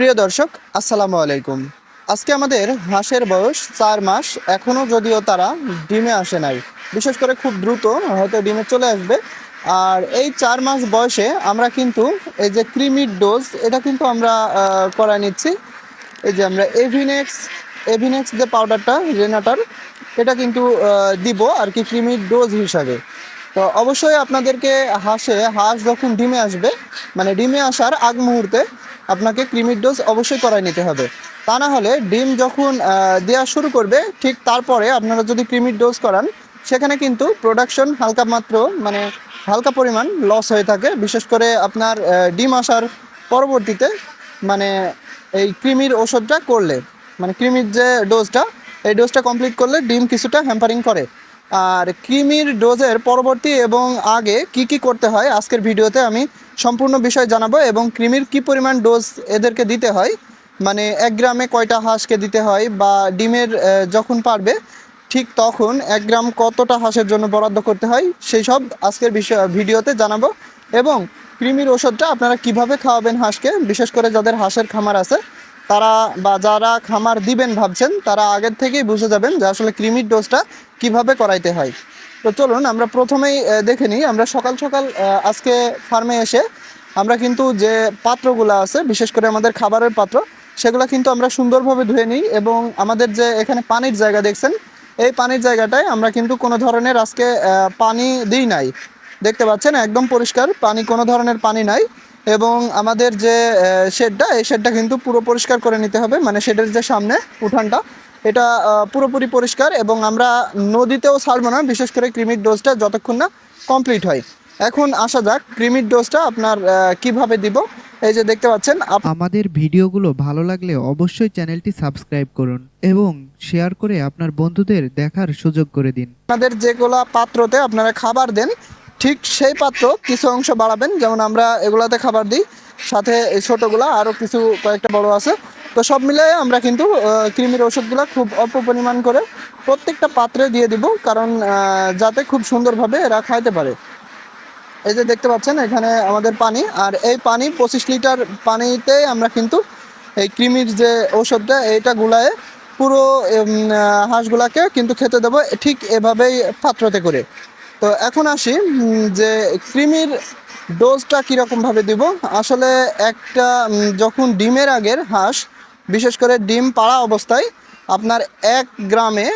প্রিয় দর্শক, আসসালামু আলাইকুম। আজকে আমাদের হাঁসের বয়স চার মাস এখনও যদিও তারা ডিমে আসে নাই। বিশেষ করে খুব দ্রুত হয়তো ডিমে চলে আসবে। আর এই চার মাস বয়সে আমরা কিন্তু এই যে ক্রিমির ডোজ, এটা কিন্তু আমরা করায় নিচ্ছি। এই যে আমরা এভিনেক্স এভিনেক্স যে পাউডারটা, রেনাটার, এটা কিন্তু দিব আর কি ক্রিমির ডোজ হিসাবে। তো অবশ্যই আপনাদেরকে হাঁসে, হাঁস যখন ডিমে আসবে মানে ডিমে আসার আগ মুহূর্তে আপনাকে ক্রিমির ডোজ অবশ্যই করাই নিতে হবে। তা না হলে ডিম যখন দেওয়া শুরু করবে, ঠিক তারপরে আপনারা যদি ক্রিমির ডোজ করান, সেখানে কিন্তু প্রোডাকশন হালকা মাত্র মানে হালকা পরিমাণ লস হয়ে থাকে। বিশেষ করে আপনার ডিম আসার পরবর্তীতে মানে এই ক্রিমির ওষুধটা করলে মানে ক্রিমির যে ডোজটা এই ডোজটা কমপ্লিট করলে ডিম কিছুটা হ্যাম্পারিং করে। আর ক্রিমির ডোজের পরবর্তী এবং আগে কি কি করতে হয় আজকের ভিডিওতে আমি সম্পূর্ণ বিষয় জানাব এবং ক্রিমির কি পরিমাণ ডোজ এদেরকে দিতে হয়? মানে এক গ্রামে কয়টা হাঁসকে দিতে হয় বা ডিমের যখন পারবে ঠিক তখন এক গ্রাম কতটা হাঁসের জন্য বরাদ্দ করতে হয় সেই সব আজকের বিষয় ভিডিওতে জানাব। এবং কৃমির ওষুধটা আপনারা কীভাবে খাওয়াবেন হাঁসকে? বিশেষ করে যাদের হাঁসের খামার আছে তারা বা যারা খামার দিবেন ভাবছেন, তারা আগের থেকেই বুঝে যাবেন যে আসলে কৃমির ডোজটা কীভাবে করাইতে হয়। তো চলুন আমরা প্রথমেই দেখে নিই। আমরা সকাল সকাল আজকে ফার্মে এসে আমরা কিন্তু যে পাত্রগুলো আছে, বিশেষ করে আমাদের খাবারের পাত্র, সেগুলো কিন্তু আমরা সুন্দরভাবে ধুয়ে নিই এবং আমাদের যে এখানে পানির জায়গা দেখছেন, এই পানির জায়গাটায় আমরা কিন্তু কোনো ধরনের আজকে পানি দিই নাই। দেখতে পাচ্ছেন, একদম পরিষ্কার, পানি কোনো ধরনের পানি নাই। এবং আমাদের যে শেডটা এই শেডটা কিন্তু পুরো পরিষ্কার করে নিতে হবে। মানে শেডের যে সামনে উঠানটা এটা পুরোপুরি পরিষ্কার এবং আমরা নদীতেও ছাড়বো না বিশেষ করে ক্রিমির ডোজটা যতক্ষণ না কমপ্লিট হয়। এখন আসা যাক ক্রিমির ডোজটা আপনার কীভাবে দিব? এই যে দেখতে পাচ্ছেন আমাদের ভিডিওগুলো ভালো লাগলে অবশ্যই চ্যানেলটি সাবস্ক্রাইব করুন এবং শেয়ার করে আপনার বন্ধুদের দেখার সুযোগ করে দিন। আপনাদের যেগুলা পাত্রতে আপনারা খাবার দেন ঠিক সেই পাত্র কিছু অংশ বাড়াবেন, যেমন আমরা এগুলাতে খাবার দিই, সাথে এই ছোটোগুলা আরও কিছু কয়েকটা বড় আছে। তো সব মিলে আমরা কিন্তু কৃমির ওষুধগুলো খুব অল্প পরিমাণ করে প্রত্যেকটা পাত্রে দিয়ে দিব, কারণ যাতে খুব সুন্দরভাবে এরা খাইতে পারে। এই যে দেখতে পাচ্ছেন, এখানে আমাদের পানি, আর এই পানি পঁচিশ লিটার পানিতে আমরা কিন্তু এই কৃমির যে ঔষধটা, এইটা গুলায় পুরো হাঁসগুলাকে কিন্তু খেতে দেবো, ঠিক এভাবেই পাত্রতে করে। তো এখন আসি যে কৃমির ডোজটা কীরকমভাবে দিব? আসলে একটা যখন ডিমের আগের হাঁস, বিশেষ করে ডিম পাড়া অবস্থায়, আপনার এক গ্রামে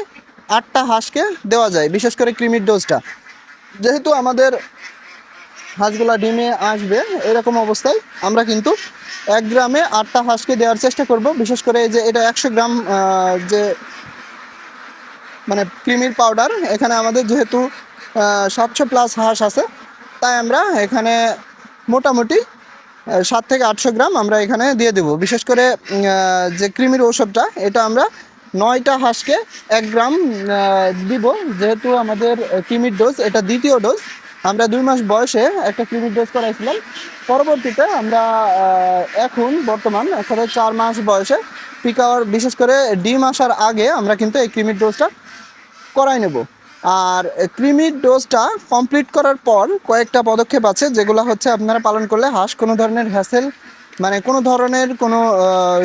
আটটা হাঁসকে দেওয়া যায়, বিশেষ করে কৃমির ডোজটা। যেহেতু আমাদের হাঁসগুলা ডিমে আসবে, এরকম অবস্থায় আমরা কিন্তু এক গ্রামে আটটা হাঁসকে দেওয়ার চেষ্টা করব। বিশেষ করে যে এটা একশো গ্রাম যে মানে ক্রিমির পাউডার, এখানে আমাদের যেহেতু সাতশো প্লাস হাঁস আছে। তাই আমরা এখানে মোটামুটি সাত থেকে আটশো গ্রাম আমরা এখানে দিয়ে দেবো। বিশেষ করে যে ক্রিমির ওষুধটা এটা আমরা নয়টা হাঁসকে এক গ্রাম দিব। যেহেতু আমাদের ক্রিমির ডোজ এটা দ্বিতীয় ডোজ আমরা দুই মাস বয়সে একটা ক্রিমির ডোজ করাইছিলাম। পরবর্তীতে আমরা এখন বর্তমান, এখানে চার মাস বয়সে পিকাওয়ার, বিশেষ করে ডিম আসার আগে আমরা কিন্তু এই ক্রিমির ডোজটা করাই নেব। আর ক্রিমির ডোজটা কমপ্লিট করার পর কয়েকটা পদক্ষেপ আছে, যেগুলো হচ্ছে আপনারা পালন করলে হাঁস কোনো ধরনের হ্যাসেল মানে কোনো ধরনের কোনো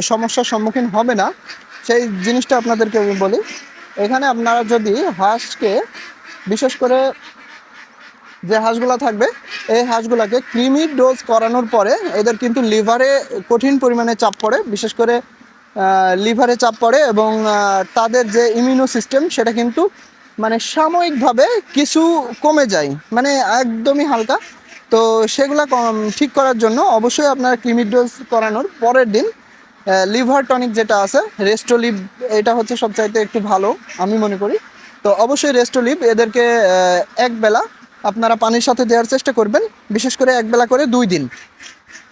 সমস্যার সম্মুখীন হবে না। সেই জিনিসটা আপনাদেরকে আমি বলি। এখানে আপনারা যদি হাঁসকে, বিশেষ করে যে হাঁসগুলা থাকবে, এই হাঁসগুলাকে ক্রিমির ডোজ করানোর পরে এদের কিন্তু লিভারে কঠিন পরিমাণে চাপ পড়ে, বিশেষ করে লিভারে চাপ পড়ে এবং তাদের যে ইমিউনো সিস্টেম সেটা কিন্তু মানে সাময়িকভাবে কিছু কমে যায় মানে একদমই হালকা। তো সেগুলা ঠিক করার জন্য অবশ্যই আপনারা ক্রিমির ডোজ করানোর পরের দিন লিভার টনিক যেটা আছে রেস্টোলিভ এটা হচ্ছে সবচাইতে একটু ভালো আমি মনে করি। তো অবশ্যই রেস্টোলিভ এদেরকে আহ, এক বেলা আপনারা পানির সাথে দেওয়ার চেষ্টা করবেন বিশেষ করে এক বেলা করে দুই দিন।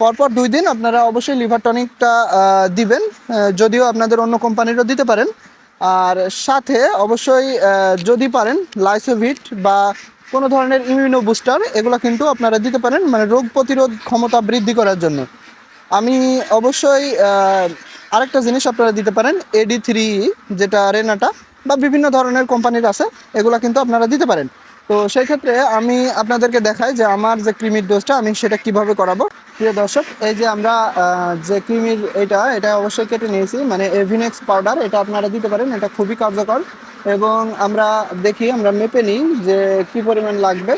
পরপর দুই দিন আপনারা অবশ্যই লিভার টনিকটা দিবেন যদিও আপনাদের অন্য কোম্পানিরও দিতে পারেন আর সাথে অবশ্যই যদি পারেন লাইসোভিট বা কোনো ধরনের ইমিউনো বুস্টার, এগুলো কিন্তু আপনারা দিতে পারেন মানে রোগ প্রতিরোধ ক্ষমতা বৃদ্ধি করার জন্য। আমি অবশ্যই আরেকটা জিনিস আপনারা দিতে পারেন এডি থ্রি যেটা রেনাটা বা বিভিন্ন ধরনের কোম্পানির আছে, এগুলো কিন্তু আপনারা দিতে পারেন। তো সেই ক্ষেত্রে আমি আপনাদেরকে দেখাই যে আমার যে ক্রিমির ডোজটা আমি সেটা কীভাবে করাবো। প্রিয় দর্শক, এই যে আমরা যে ক্রিমির এটা এটা অবশ্যই কেটে নিয়েছি। মানে এভিনেক্স পাউডার এটা আপনারা দিতে পারেন, এটা খুবই কার্যকর। এবং আমরা দেখি, আমরা মেপে নিই যে কি পরিমাণ লাগবে।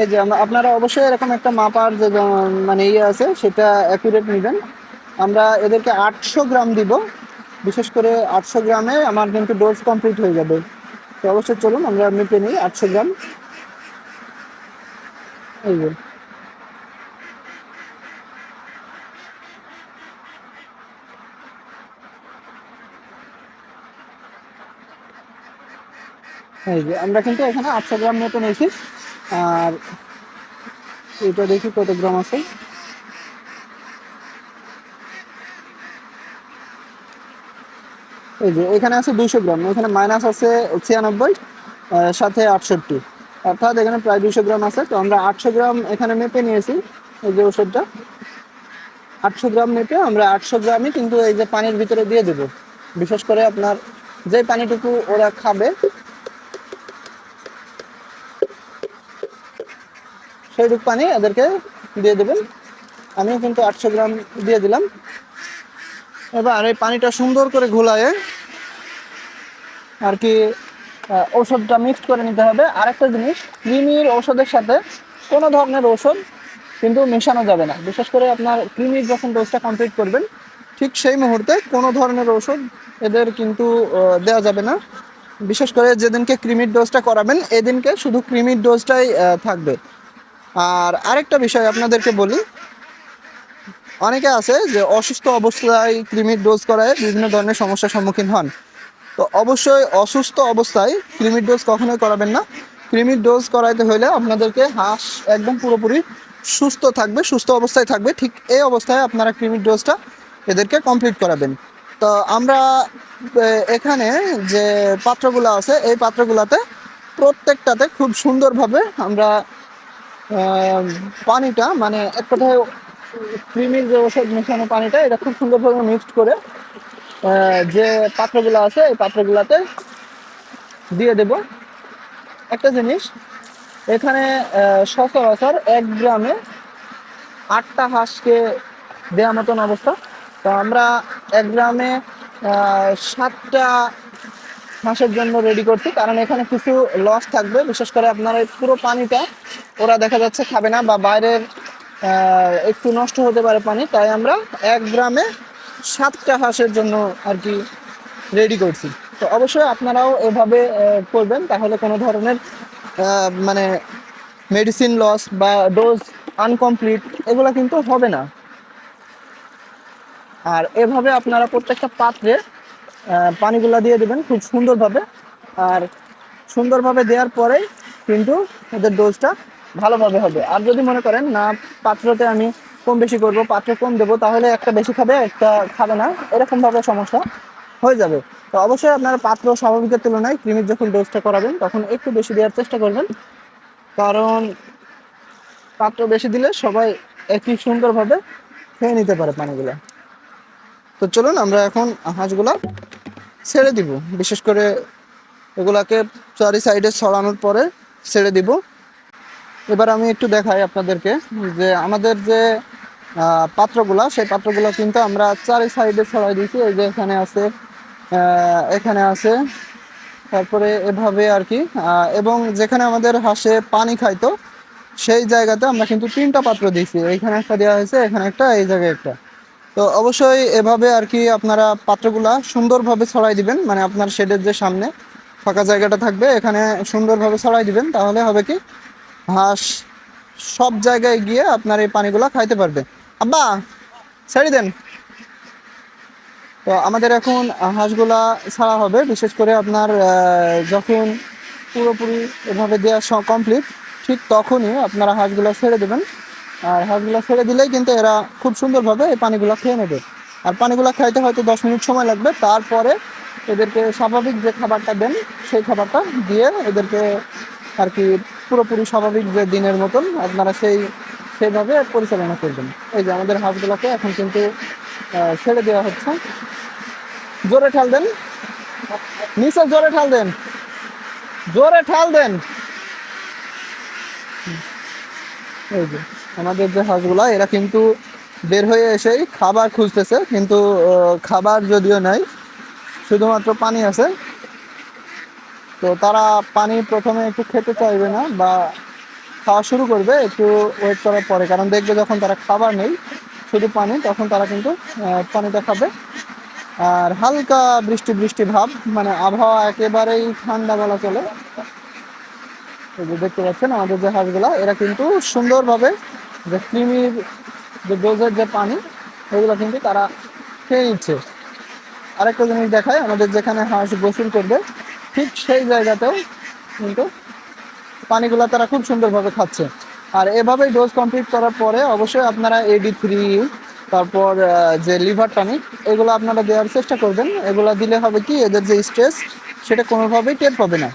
এই যে আমরা, আপনারা অবশ্যই এরকম একটা মাপার যে মানে ইয়ে আছে, সেটা অ্যাকুরেট নেবেন। আমরা এদেরকে আটশো গ্রাম দিব। বিশেষ করে আটশো গ্রামে আমার কিন্তু ডোজ কমপ্লিট হয়ে যাবে। অবশ্যই চলুন, আমরা মেপে নিই আটশো গ্রাম। এই যে। এই যে, আমরা কিন্তু এখানে আটশো গ্রাম মেপে নিয়েছি। আর এটা দেখি কত গ্রাম আছে। এই যে, এখানে আছে দুইশো গ্রাম, এখানে মাইনাস আছে ছিয়ানব্বই সাথে আটষট্টি। অর্থাৎ এখানে প্রায় দুইশো গ্রাম আছে। তো আমরা আটশো গ্রাম এখানে মেপে নিয়েছি, এই যে ওষুধটা। আটশো গ্রাম মেপে আমরা আটশো গ্রামই কিন্তু এই যে পানির ভিতরে দিয়ে দেবো। বিশেষ করে আপনার যে পানিটুকু ওরা খাবে, সেইটুকু পানি এদেরকে দিয়ে দেবেন। আমিও কিন্তু আটশো গ্রাম দিয়ে দিলাম। এবার এই পানিটা সুন্দর করে ঘোলায়ে আর কি আহ, ঔষধটা মিক্সড করে নিতে হবে। আরেকটা জিনিস কৃমির ঔষধের সাথে কোনো ধরনের ঔষধ কিন্তু মেশানো যাবে না। বিশেষ করে আপনার কৃমির যখন ডোজটা কমপ্লিট করবেন ঠিক সেই মুহূর্তে কোনো ধরনের ঔষধ এদের কিন্তু দেওয়া যাবে না। বিশেষ করে যেদিনকে ক্রিমির ডোজটা করাবেন এদিনকে শুধু ক্রিমির ডোজটাই থাকবে। আর আরেকটা বিষয় আপনাদেরকে বলি অনেকে আছে যে অসুস্থ অবস্থায় কৃমির ডোজ করায় বিভিন্ন ধরনের সমস্যার সম্মুখীন হন। তো অবশ্যই অসুস্থ অবস্থায় কৃমির ডোজ কখনোই করাবেন না। ক্রিমির ডোজ করাইতে হলে আপনাদেরকে হাঁস একদম পুরোপুরি সুস্থ থাকবে, সুস্থ অবস্থায় থাকবে। ঠিক এই অবস্থায় আপনারা ক্রিমির ডোজটা এদেরকে কমপ্লিট করাবেন। তো আমরা এখানে যে পাত্রগুলো আছে, এই পাত্রগুলোতে প্রত্যেকটাতে খুব সুন্দরভাবে আমরা পানিটা মানে এক কথায় ক্রিমির যে ওষুধ মেশানো পানিটা, এটা খুব সুন্দরভাবে মিক্সড করে যে পাত্রগুলো আছে, এই পাত্রগুলোতে দিয়ে দেব। একটা জিনিস, এখানে সচরাচর এক গ্রামে আটটা হাঁসকে দেওয়া মতন অবস্থা। তো আমরা এক গ্রামে সাতটা হাঁসের জন্য রেডি করছি, কারণ এখানে কিছু লস থাকবে। বিশেষ করে আপনার এই পুরো পানিটা ওরা দেখা যাচ্ছে খাবে না বা বাইরের একটু নষ্ট হতে পারে পানি। তাই আমরা এক গ্রামে সাতটা হাঁসের জন্য আর কি রেডি করছি। তো অবশ্যই আপনারাও এভাবে করবেন, তাহলে কোনো ধরনের মানে মেডিসিন লস বা ডোজ আনকমপ্লিট এগুলো কিন্তু হবে না। আর এভাবে আপনারা প্রত্যেকটা পাত্রে পানিগুলা দিয়ে দেবেন খুব সুন্দরভাবে। আর সুন্দরভাবে দেওয়ার পরেই কিন্তু এদের ডোজটা ভালোভাবে হবে। আর যদি মনে করেন না, পাত্রতে আমি কম বেশি করব, পাত্র কম দেবো, তাহলে একটা বেশি খাবে, একটা খাবে না এরকমভাবে সমস্যা হয়ে যাবে। তো অবশ্যই আপনারা পাত্র স্বাভাবিকের তুলনায় ক্রিমির যখন ডোজটা করাবেন, তখন একটু বেশি দেওয়ার চেষ্টা করবেন। কারণ পাত্র বেশি দিলে সবাই একই সুন্দরভাবে খেয়ে নিতে পারে পানিগুলো। তো চলুন আমরা এখন হাঁসগুলা ছেড়ে দিব। বিশেষ করে এগুলাকে চারি সাইডে ছড়ানোর পরে ছেড়ে দিব। এবার আমি একটু দেখাই আপনাদেরকে যে আমাদের যে পাত্রগুলা, সেই পাত্রগুলো কিন্তু আমরা চারি সাইডে ছড়াই দিয়েছি। এই যে এখানে আছে এখানে আছে, তারপরে এভাবে আর কি। এবং যেখানে আমাদের হাঁসে পানি খাইতো, সেই জায়গাতে আমরা কিন্তু তিনটা পাত্র দিয়েছি। এইখানে একটা দেওয়া হয়েছে, এখানে একটা, এই জায়গায় একটা। তো অবশ্যই এভাবে আর কি আপনারা পাত্রগুলা সুন্দরভাবে ছড়াই দিবেন। মানে আপনার শেডের যে সামনে ফাঁকা জায়গাটা থাকবে, এখানে সুন্দরভাবে ছড়াই দিবেন। তাহলে হবে কি, হাঁস সব জায়গায় গিয়ে আপনার এই পানিগুলা খাইতে পারবে। আব্বা ছেড়ে দেন। তো আমাদের এখন হাঁসগুলা ছাড়া হবে, বিশেষ করে আপনার যখন পুরোপুরি এভাবে দেওয়া কমপ্লিট ঠিক তখনই আপনারা হাঁসগুলা ছেড়ে দেবেন। আর হাঁসগুলা ছেড়ে দিলেই কিন্তু এরা খুব সুন্দরভাবে এই পানিগুলো খেয়ে নেবে। আর পানিগুলো খাইতে হয়তো দশ মিনিট সময় লাগবে, তারপরে এদেরকে স্বাভাবিক যে খাবারটা দেন, সেই খাবারটা দিয়ে এদেরকে আর কি পুরোপুরি স্বাভাবিক যে দিনের মতন আপনারা সেই সেইভাবে পরিচালনা করবেন। এই যে আমাদের হাঁসগুলোকে এখন কিন্তু ছেড়ে দেওয়া হচ্ছে। জোরে ঠাল দেন। নিচে জোরে ঠাল দেন। জোরে ঠাল দেন। এই যে আমাদের যে হাঁসগুলা, এরা কিন্তু বের হয়ে এসেই খাবার খুঁজতেছে। কিন্তু খাবার যদিও নাই, শুধুমাত্র পানি আছে। তো তারা পানি প্রথমে একটু খেতে চাইবে না বা খাওয়া শুরু করবে, একটু ওয়েট করার পরে। কারণ দেখবে যখন তারা খাবার নেই, শুধু পানি, তখন তারা কিন্তু পানিটা খাবে। আর হালকা বৃষ্টি বৃষ্টি ভাব মানে আবহাওয়া একেবারেই ঠান্ডা বলা চলে। দেখতে পাচ্ছেন আমাদের যে হাঁসগুলা, এরা কিন্তু সুন্দরভাবে যে কৃমির, যে ডোজের যে পানি, এগুলো কিন্তু তারা খেয়ে নিচ্ছে। আরেকটা জিনিস দেখায়, আমাদের যেখানে হাঁস গোসল করবে, ঠিক সেই জায়গাতেও কিন্তু পানিগুলো তারা খুব সুন্দরভাবে খাচ্ছে। আর এভাবেই ডোজ কমপ্লিট করার পরে অবশ্যই আপনারা এডি থ্রি তারপর যে লিভার টনিক এগুলো আপনারা দেওয়ার চেষ্টা করবেন। এগুলো দিলে হবে কি, এদের যে স্ট্রেস সেটা কোনোভাবেই টের পাবে না।